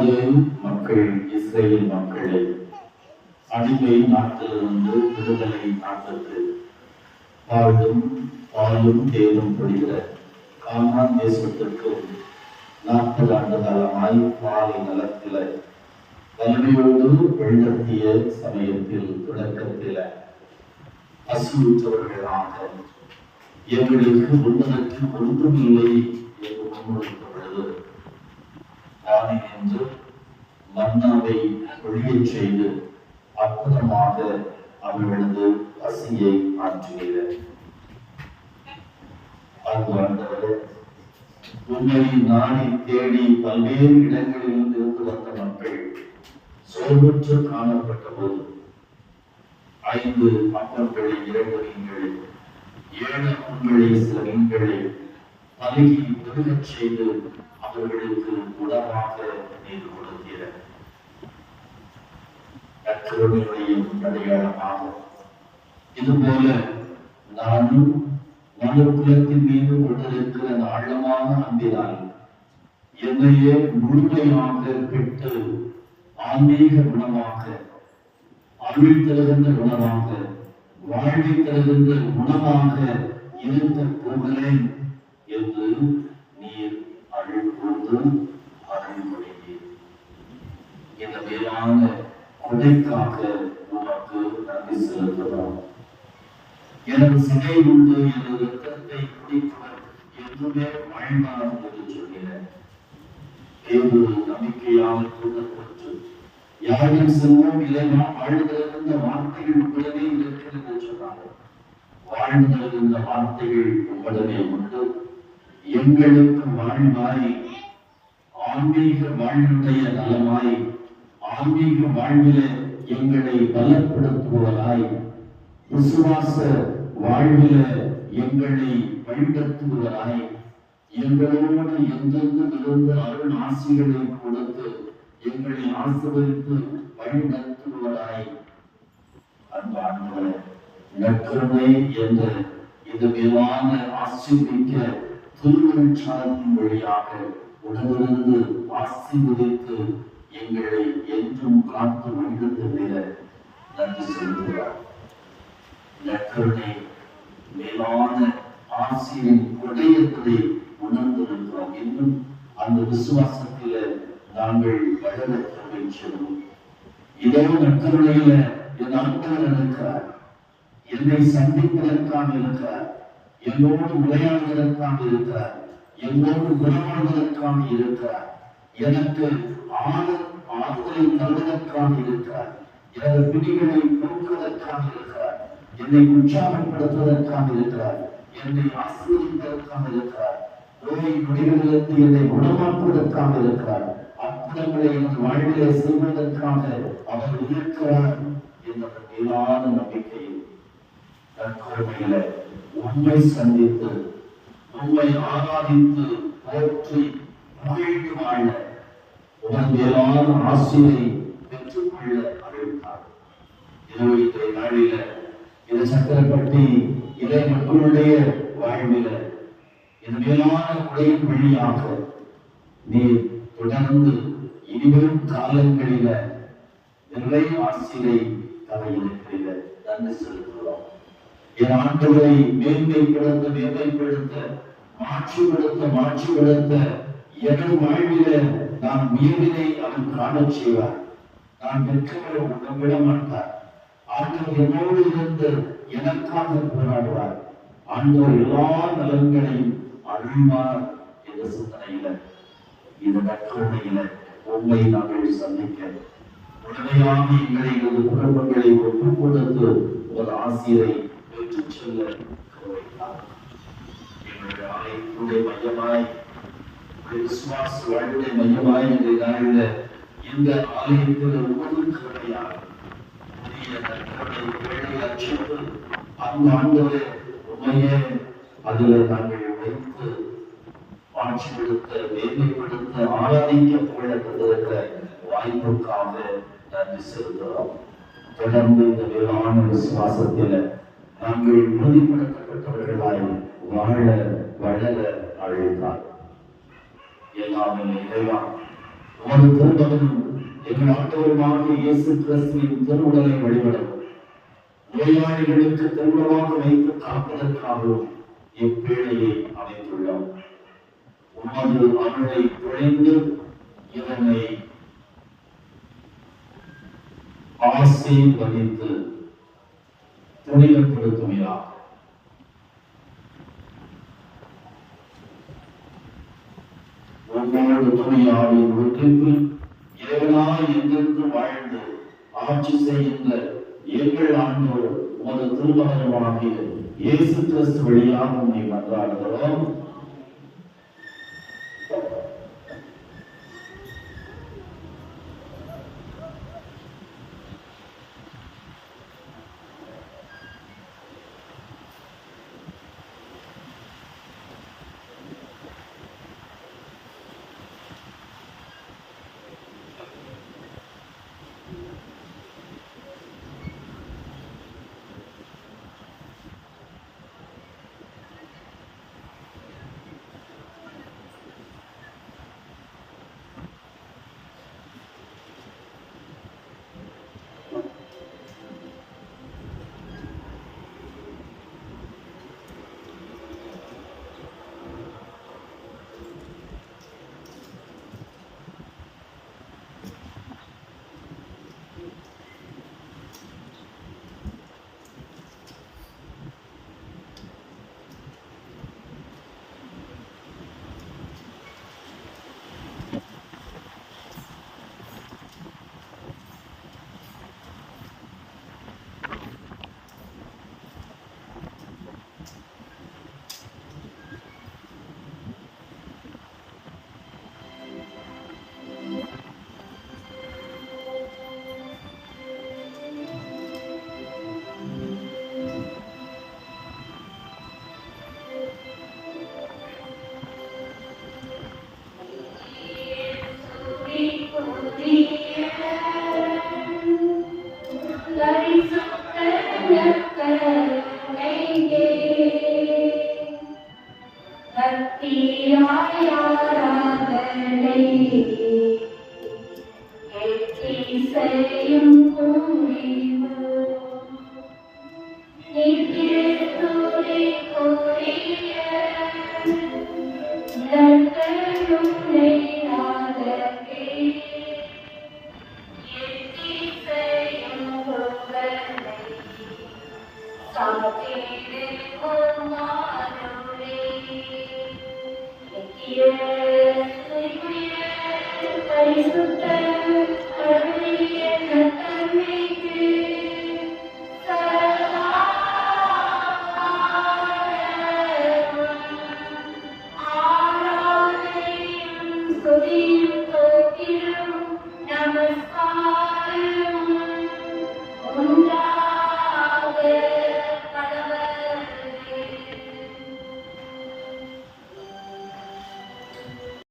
உமது மக்கள் இஸ்ரேல் மக்களை அடிமை நாட்டிலிருந்து விடுதலை நாட்டுக்கு பாடும் பாலும் தேனும் பொழிகிற காமான் தேசத்திற்கு நாற்பது ஆண்டு காலமாய் பாலை நலத்தில வலிமையோடு வெள்ளத்திய சமயத்தில் தொடக்கத்தில பசுற்றவர்களாக எங்களுக்கு முன்னதற்கு ஒன்றுமில்லை என்று முன்னுரைத்த பொழுது ஆணை என்று மன்னாவை ஒழியச் செய்து அற்புதமாக அவர்களது பசியை மாற்றுகிறார் அங்கு ஆண்டவரே உண்மை நாடி தேடி பல்வேறு இடங்களில் இருந்து வந்த மக்கள் சோர்வுற்று காணப்பட்ட போது ஐந்து அப்பங்களை இரண்டு மீன்களை ஏழு மீன்களை சில மீன்களை பதகி பெருகச் செய்து அவர்களுக்கு உடமாக நீர் கொடுக்கிற நற்கருணையுடைய அடையாளமாக இதுபோல நானும் மனுக்குலத்தின் மீது கொண்டிருக்கிற அந்த ஆழமான அன்பினால் என்னையே முழுமையாக பெற்று ஆன்மீக குணமாக அருள் தருகின்ற குணமாக வாழ்வை தருகின்ற குணமாக இருந்த புகழை என்று நீர் அருள் கூர்ந்து அருள் கொடைக்காக உமக்கு நன்றி செலுத்துகிறோம். எனது சிலை உண்டு எனது ரத்தத்தை குடிப்பவர் வாழ்ந்தார் என்று சொல்கிறேன். நம்பிக்கையால் கூட்டப்பட்டு யாரும் செல்வோம் இல்லைனா வார்த்தைகள் உடனே இருக்கிறது என்று வார்த்தைகள் உடனே உண்டு. எங்களுக்கு வாழ்வாய் ஆன்மீக வாழ்வுடைய நலமாய் ஆன்மீக வாழ்வில எங்களை பலப்படுத்துவதாய் விசுவாச வாழ்வில எங்களை வழிநடத்துவதாய் எங்களோடு எந்தெந்த இருந்து அருள் ஆசிகளை கொடுத்து எங்களை ஆசிரியத்து வழிநடத்துவதாய் அன்பானவர்களே நற்கருணை என்ற இந்த மேலான ஆசீர்விக்க திருவருட்சாதத்தின் வழியாக வாசி உதைத்து எங்களை என்றும் காத்து வழிநடத்துகிற நன்றி செலுத்துகிறார் நற்கருணை மேலான ஆசிரியின் உடையத்தை உணர்ந்திருக்கிறோம் இன்னும் அந்த விசுவாசத்தில நாங்கள் வளர வேண்டும் இதோ நற்கருணையில என் ஆட்கள் இருக்கிறார். என்னை சந்திப்பதற்காக இருக்கிறார். என்னோடு விளையாடுவதற்காக இருக்கிறார். என்னோடு உறவாடுவதற்காக இருக்கிறார். எனக்கு ஆதல் ஆறுதலை தருவதற்காக இருக்கிறார். எனது பிடிகளை போக்குவதற்காக இருக்கிறார். என்னை உற்சாகப்படுத்துவதற்காக இருக்கிறார். என்னை ஆசீர்வதிப்பதற்காக இருக்கிறார். நோய் நொடிகளிலிருந்து என்னை குணமாக்குவதற்காக இருக்கிறார். அற்புதங்களை எனது வாழ்விலே செய்வதற்காக அவர் இருக்கிறார் என்ற மேலான நம்பிக்கையில் நற்கருமையில உண்மை சந்தித்து உண்மை ஆராதித்து போற்றி மகிழ்ந்து வாழ உடன் மேலான ஆசிரியை பெற்றுக்கொள்ள அறிவித்தார். இதோ இன்றைய நாளில இந்த சக்கரப்பட்டி இதை மக்களுடைய வாழ்வில இது மேலான உடையின் வழியாக நீ தொடர்ந்து இனிவரும் காலங்களில நிறைய ஆசிரியை தலையிருக்கிற நன்றி செலுத்தும் என் ஆண்டுகளை மேன்மைப்படுத்த மேன்மைப்படுத்த மாட்சிப்படுத்த மாட்சிப்படுத்த எனது வாழ்வில நான் உயர்வினை அவன் காணச் செய்வார். நான் வெற்றிகளை உடம்பிட மாட்டார். ஆண்டவர் என்னோடு இருந்து எனக்காக போராடுவார். ஆண்டவர் எல்லா நலன்களையும் அழிவார் என்ற சிந்தனையில. இந்த நற்கருணையில உண்மை நாங்கள் சந்திக்க. உடனடியாக எங்களை எங்களது குடும்பங்களை ஒப்புக்கொடுத்து ஒரு ஆசிரியரை பெற்றுச் செல்ல மையமாய் உங்களுடைய விசுவாச வாழ்வுடைய மையமாய் இந்த இந்த ஆலயத்தில் ஒவ்வொரு கருணையாக புதிய நற்கருணை வேலை அச்சிட்டு அந்த ஆண்டவரே உண்மையே அதில் நாங்கள் வைத்து ஆட்சிப்படுத்த மேன்மைப்படுத்த ஆராதிக்க புகழப்படுவதற்கிற வாய்ப்புக்காக நன்றி செலுத்துகிறோம் தொடர்ந்து இந்த மேலான விசுவாசத்தில் தாங்கள் உறுதிப்படுத்தப்பட்டவர்களாய் வாழ வளர அழைத்தார். எல்லாமே இறைவா. உமது திருமகனும் எங்கள் ஆண்டவருமாக இயேசு கிறிஸ்துவின் திருவுடலை வழிபடவும். நோயாளிகளுக்கு திருமணமாக வைத்து காப்பதற்காகவும் இப்பேழையை அமைத்துள்ளோம். உமது அருளை குறைந்து இதனை ஆசீர்வதித்து புனிதப்படுத்துகிறார் ஒவ்வொரு துணியாவின் ஒன்றிற்கு இறைவனாய் என்றென்று வாழ்ந்து ஆட்சி செய்கின்ற எங்கள் ஆண்டோர் உமது திருமகனமாகிய இயேசு கிறிஸ்து வழியாக உண்மை மன்றாடுகிறோம். தீராயாராதனை பரிசுத்த